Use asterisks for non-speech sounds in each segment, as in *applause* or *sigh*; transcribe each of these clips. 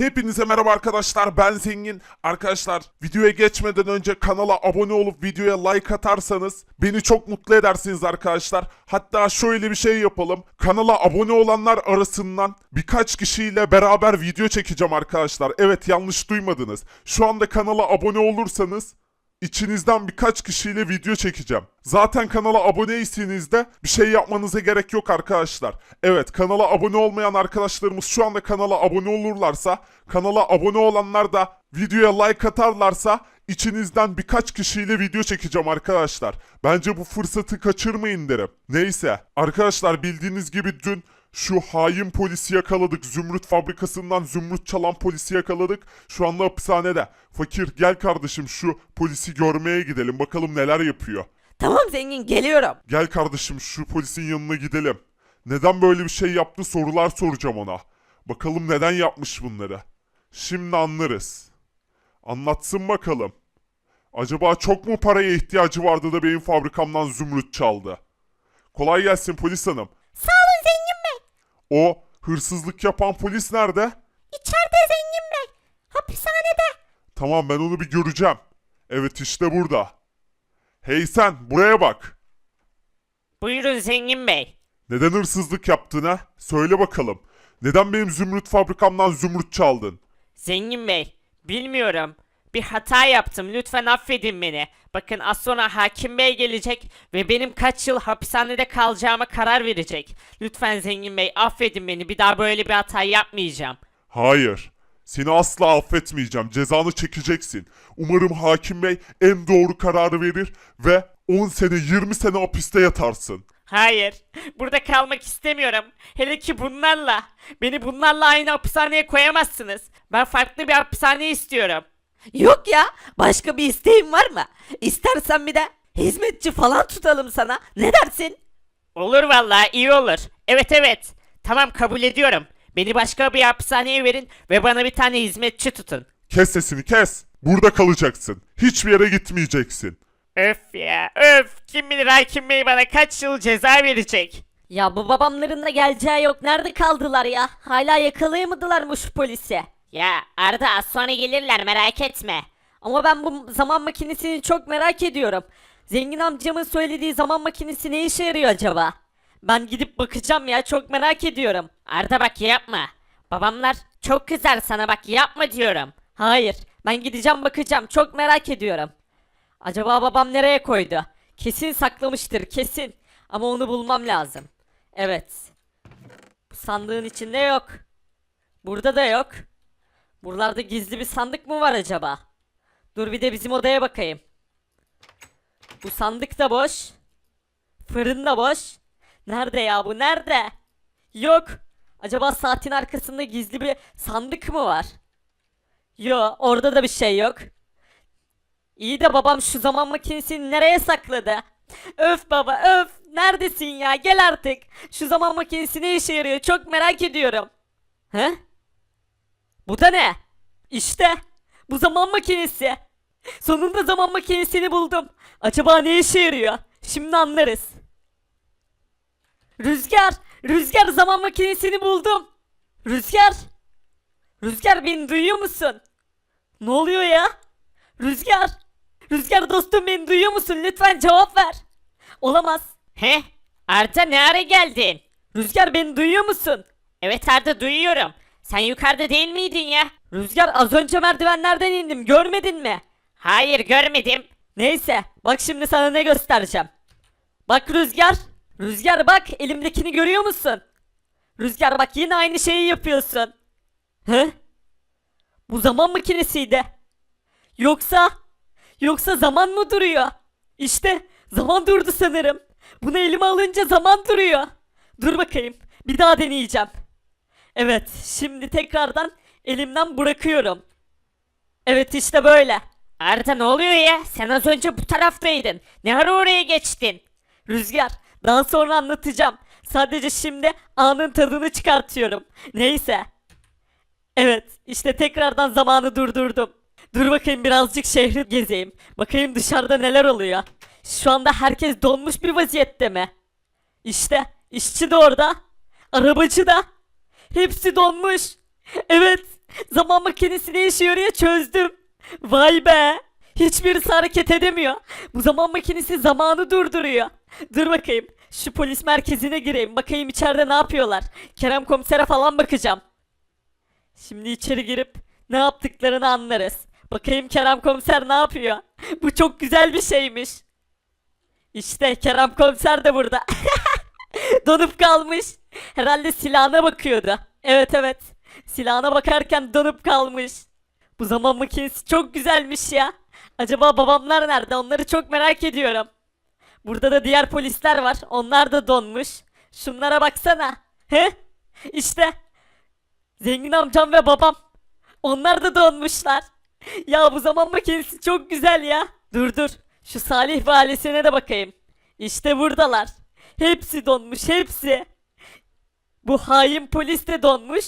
Hepinize merhaba arkadaşlar ben Zengin. Arkadaşlar videoya geçmeden önce kanala abone olup videoya like atarsanız beni çok mutlu edersiniz arkadaşlar. Hatta şöyle bir şey yapalım. Kanala abone olanlar arasından birkaç kişiyle beraber video çekeceğim arkadaşlar. Evet yanlış duymadınız. Şu anda kanala abone olursanız İçinizden birkaç kişiyle video çekeceğim. Zaten kanala aboneyseniz de bir şey yapmanıza gerek yok arkadaşlar. Evet kanala abone olmayan arkadaşlarımız şu anda kanala abone olurlarsa, kanala abone olanlar da videoya like atarlarsa içinizden birkaç kişiyle video çekeceğim arkadaşlar. Bence bu fırsatı kaçırmayın derim. Neyse arkadaşlar bildiğiniz gibi dün şu hain polisi yakaladık. Zümrüt fabrikasından zümrüt çalan polisi yakaladık. Şu anda hapishanede. Fakir gel kardeşim şu polisi görmeye gidelim. Bakalım neler yapıyor. Tamam zengin geliyorum. Gel kardeşim şu polisin yanına gidelim. Neden böyle bir şey yaptı sorular soracağım ona. Bakalım neden yapmış bunları. Şimdi anlarız. Anlatsın bakalım. Acaba çok mu paraya ihtiyacı vardı da benim fabrikamdan zümrüt çaldı? Kolay gelsin polis hanım. Sağ olun zengin bey. O hırsızlık yapan polis nerede? İçeride zengin bey. Hapishanede. Tamam ben onu bir göreceğim. Evet işte burada. Hey sen buraya bak. Buyurun Zengin Bey. Neden hırsızlık yaptın ha? Söyle bakalım. Neden benim zümrüt fabrikamdan zümrüt çaldın? Zengin Bey, bilmiyorum. Bir hata yaptım. Lütfen affedin beni. Bakın az sonra hakim bey gelecek ve benim kaç yıl hapishanede kalacağıma karar verecek. Lütfen Zengin Bey affedin beni. Bir daha böyle bir hata yapmayacağım. Hayır. Seni asla affetmeyeceğim. Cezanı çekeceksin. Umarım hakim bey en doğru kararı verir ve 10 sene 20 sene hapiste yatarsın. Hayır. Burada kalmak istemiyorum. Hele ki bunlarla. Beni bunlarla aynı hapishaneye koyamazsınız. Ben farklı bir hapishane istiyorum. Yok ya. Başka bir isteğin var mı? İstersen bir de hizmetçi falan tutalım sana. Ne dersin? Olur vallahi iyi olur. Evet evet. Tamam kabul ediyorum. Beni başka bir hapishaneye verin ve bana bir tane hizmetçi tutun. Kes sesini kes. Burada kalacaksın. Hiçbir yere gitmeyeceksin. Öf ya öf. Kim bilir hakim bey bana kaç yıl ceza verecek. Ya bu babamların da geleceği yok. Nerede kaldılar ya? Hala yakalayamadılar mı şu polisi? Ya Arda az sonra gelirler merak etme. Ama ben bu zaman makinesini çok merak ediyorum. Zengin amcamın söylediği zaman makinesi ne işe yarıyor acaba? Ben gidip bakacağım ya çok merak ediyorum. Arda bak yapma. Babamlar çok kızar sana bak yapma diyorum. Hayır ben gideceğim bakacağım çok merak ediyorum. Acaba babam nereye koydu? Kesin saklamıştır kesin. Ama onu bulmam lazım. Evet. Bu sandığın içinde yok. Burada da yok. Buralarda gizli bir sandık mı var acaba? Dur bir de bizim odaya bakayım. Bu sandık da boş. Fırın da boş. Nerede ya bu nerede? Yok. Acaba saatin arkasında gizli bir sandık mı var? Yo orada da bir şey yok. İyi de babam şu zaman makinesini nereye sakladı? Öf baba öf neredesin ya gel artık. Şu zaman makinesi ne işe yarıyor çok merak ediyorum. He? Bu da ne? İşte bu zaman makinesi. Sonunda zaman makinesini buldum. Acaba ne işe yarıyor? Şimdi anlarız. Rüzgar, Rüzgar zaman makinesini buldum. Rüzgar. Rüzgar beni duyuyor musun? Ne oluyor ya? Rüzgar. Rüzgar dostum beni duyuyor musun? Lütfen cevap ver. Olamaz. He? Arda ne ara geldin? Rüzgar beni duyuyor musun? Evet Arda duyuyorum. Sen yukarıda değil miydin ya? Rüzgar az önce merdivenlerden indim. Görmedin mi? Hayır görmedim. Neyse. Bak şimdi sana ne göstereceğim. Bak Rüzgar. Rüzgar bak elimdekini görüyor musun? Rüzgar bak yine aynı şeyi yapıyorsun. He? Bu zaman makinesiydi. Yoksa yoksa zaman mı duruyor? İşte zaman durdu sanırım. Bunu elime alınca zaman duruyor. Dur bakayım. Bir daha deneyeceğim. Evet, şimdi tekrardan elimden bırakıyorum. Evet işte böyle. Arda ne oluyor ya? Sen az önce bu taraftaydın. Ne ara oraya geçtin? Rüzgar, daha sonra anlatacağım. Sadece şimdi anın tadını çıkartıyorum. Neyse. Evet, işte tekrardan zamanı durdurdum. Dur bakayım birazcık şehri gezeyim. Bakayım dışarıda neler oluyor. Şu anda herkes donmuş bir vaziyette mi? İşte, işçi de orada. Arabacı da. Hepsi donmuş. Evet, Zaman makinesi ne işe yarıyor çözdüm. Vay be. Hiçbirisi hareket edemiyor. Bu zaman makinesi zamanı durduruyor. Dur bakayım. Şu polis merkezine gireyim. Bakayım içeride ne yapıyorlar. Kerem komisere falan bakacağım. Şimdi içeri girip ne yaptıklarını anlarız. Bakayım Kerem komiser ne yapıyor. Bu çok güzel bir şeymiş. İşte Kerem komiser de burada. *laughs* donup kalmış. Herhalde silahına bakıyordu. Evet evet. Silahına bakarken donup kalmış. Bu zaman makinesi çok güzelmiş ya. Acaba babamlar nerede? Onları çok merak ediyorum. Burada da diğer polisler var. Onlar da donmuş. Şunlara baksana. He? İşte. Zengin amcam ve babam. Onlar da donmuşlar. Ya bu zaman makinesi çok güzel ya. Dur dur. Şu Salih ve ailesine de bakayım. İşte buradalar. Hepsi donmuş hepsi. Bu hain polis de donmuş.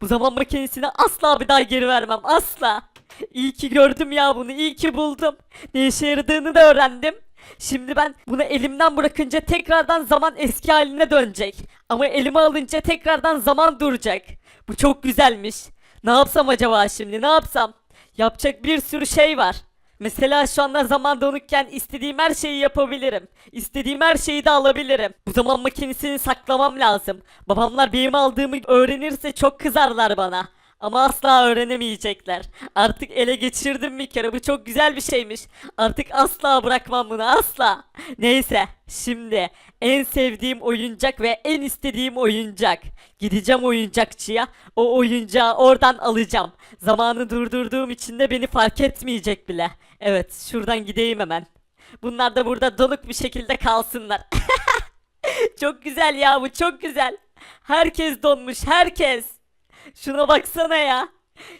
Bu zaman makinesini asla bir daha geri vermem asla. İyi ki gördüm ya bunu iyi ki buldum. Ne işe yaradığını da öğrendim. Şimdi ben bunu elimden bırakınca tekrardan zaman eski haline dönecek. Ama elime alınca tekrardan zaman duracak. Bu çok güzelmiş. Ne yapsam acaba şimdi ne yapsam? Yapacak bir sürü şey var. Mesela şu anda zaman donukken istediğim her şeyi yapabilirim. İstediğim her şeyi de alabilirim. Bu zaman makinesini saklamam lazım. Babamlar benim aldığımı öğrenirse çok kızarlar bana. Ama asla öğrenemeyecekler. Artık ele geçirdim bir kere. Bu çok güzel bir şeymiş. Artık asla bırakmam bunu asla. Neyse şimdi en sevdiğim oyuncak ve en istediğim oyuncak. Gideceğim oyuncakçıya. O oyuncağı oradan alacağım. Zamanı durdurduğum için de beni fark etmeyecek bile. Evet şuradan gideyim hemen. Bunlar da burada donuk bir şekilde kalsınlar. *laughs* çok güzel ya bu çok güzel. Herkes donmuş herkes. Şuna baksana ya.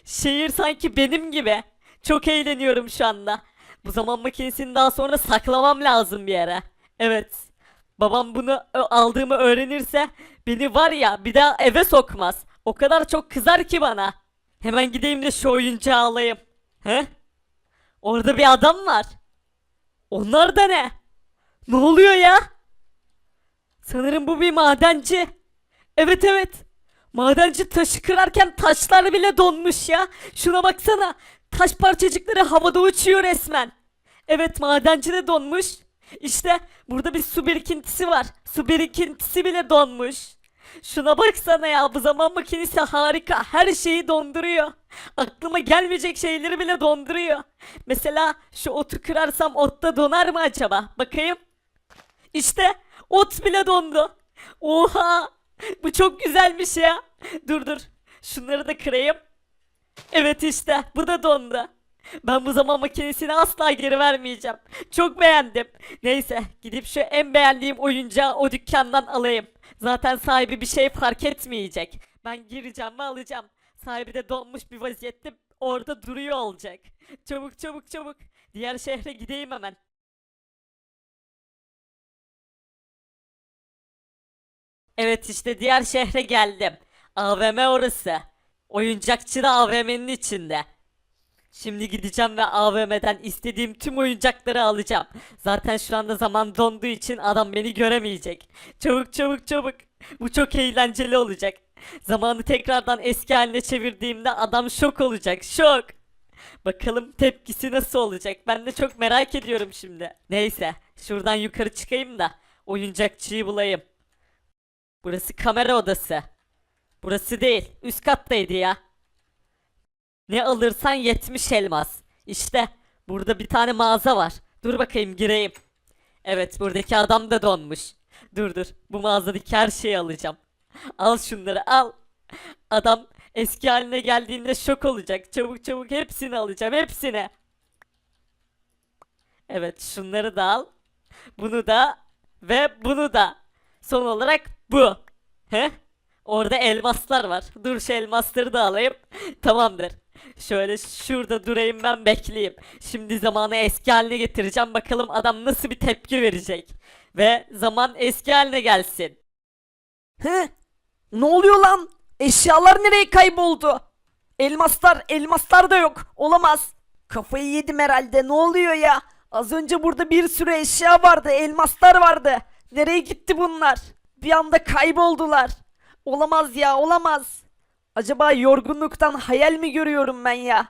Şehir sanki benim gibi. Çok eğleniyorum şu anda. Bu zaman makinesini daha sonra saklamam lazım bir yere. Evet. Babam bunu aldığımı öğrenirse beni var ya bir daha eve sokmaz. O kadar çok kızar ki bana. Hemen gideyim de şu oyuncağı alayım. He? Orada bir adam var. Onlar da ne? Ne oluyor ya? Sanırım bu bir madenci. Evet evet. Madenci taşı kırarken taşlar bile donmuş ya. Şuna baksana. Taş parçacıkları havada uçuyor resmen. Evet madenci de donmuş. İşte burada bir su birikintisi var. Su birikintisi bile donmuş. Şuna baksana ya bu zaman makinesi harika. Her şeyi donduruyor. Aklıma gelmeyecek şeyleri bile donduruyor. Mesela şu otu kırarsam otta donar mı acaba? Bakayım. İşte ot bile dondu. Oha! *laughs* Bu çok güzelmiş ya. Dur dur. Şunları da kırayım. Evet işte bu da dondu. Ben bu zaman makinesini asla geri vermeyeceğim. Çok beğendim. Neyse gidip şu en beğendiğim oyuncağı o dükkandan alayım. Zaten sahibi bir şey fark etmeyecek. Ben gireceğim ve alacağım. Sahibi de donmuş bir vaziyette orada duruyor olacak. Çabuk çabuk çabuk. Diğer şehre gideyim hemen. Evet işte diğer şehre geldim. AVM orası. Oyuncakçı da AVM'nin içinde. Şimdi gideceğim ve AVM'den istediğim tüm oyuncakları alacağım. Zaten şu anda zaman donduğu için adam beni göremeyecek. Çabuk çabuk çabuk. Bu çok eğlenceli olacak. Zamanı tekrardan eski haline çevirdiğimde adam şok olacak. Şok. Bakalım tepkisi nasıl olacak? Ben de çok merak ediyorum şimdi. Neyse, şuradan yukarı çıkayım da oyuncakçıyı bulayım. Burası kamera odası. Burası değil, üst kattaydı ya. Ne alırsan 70 elmas. İşte burada bir tane mağaza var. Dur bakayım gireyim. Evet buradaki adam da donmuş. Dur dur bu mağazadaki her şeyi alacağım. Al şunları al. Adam eski haline geldiğinde şok olacak. Çabuk çabuk hepsini alacağım hepsini. Evet şunları da al. Bunu da ve bunu da. Son olarak bu. He? Orada elmaslar var. Dur şu elmasları da alayım. *laughs* Tamamdır. Şöyle şurada durayım ben bekleyeyim. Şimdi zamanı eski haline getireceğim. Bakalım adam nasıl bir tepki verecek. Ve zaman eski haline gelsin. He? Ne oluyor lan? Eşyalar nereye kayboldu? Elmaslar, elmaslar da yok. Olamaz. Kafayı yedim herhalde. Ne oluyor ya? Az önce burada bir sürü eşya vardı. Elmaslar vardı. Nereye gitti bunlar? Bir anda kayboldular. Olamaz ya, olamaz. Acaba yorgunluktan hayal mi görüyorum ben ya?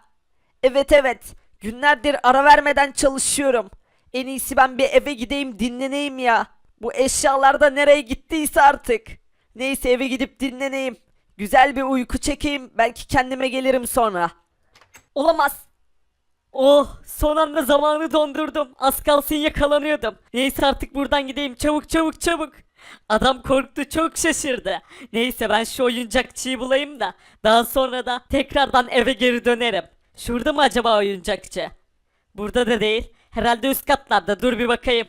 Evet evet. Günlerdir ara vermeden çalışıyorum. En iyisi ben bir eve gideyim dinleneyim ya. Bu eşyalar da nereye gittiyse artık. Neyse eve gidip dinleneyim. Güzel bir uyku çekeyim. Belki kendime gelirim sonra. Olamaz. Oh son anda zamanı dondurdum. Az kalsın yakalanıyordum. Neyse artık buradan gideyim çabuk çabuk çabuk. Adam korktu çok şaşırdı. Neyse ben şu oyuncakçıyı bulayım da daha sonra da tekrardan eve geri dönerim. Şurada mı acaba oyuncakçı? Burada da değil. Herhalde üst katlarda dur bir bakayım.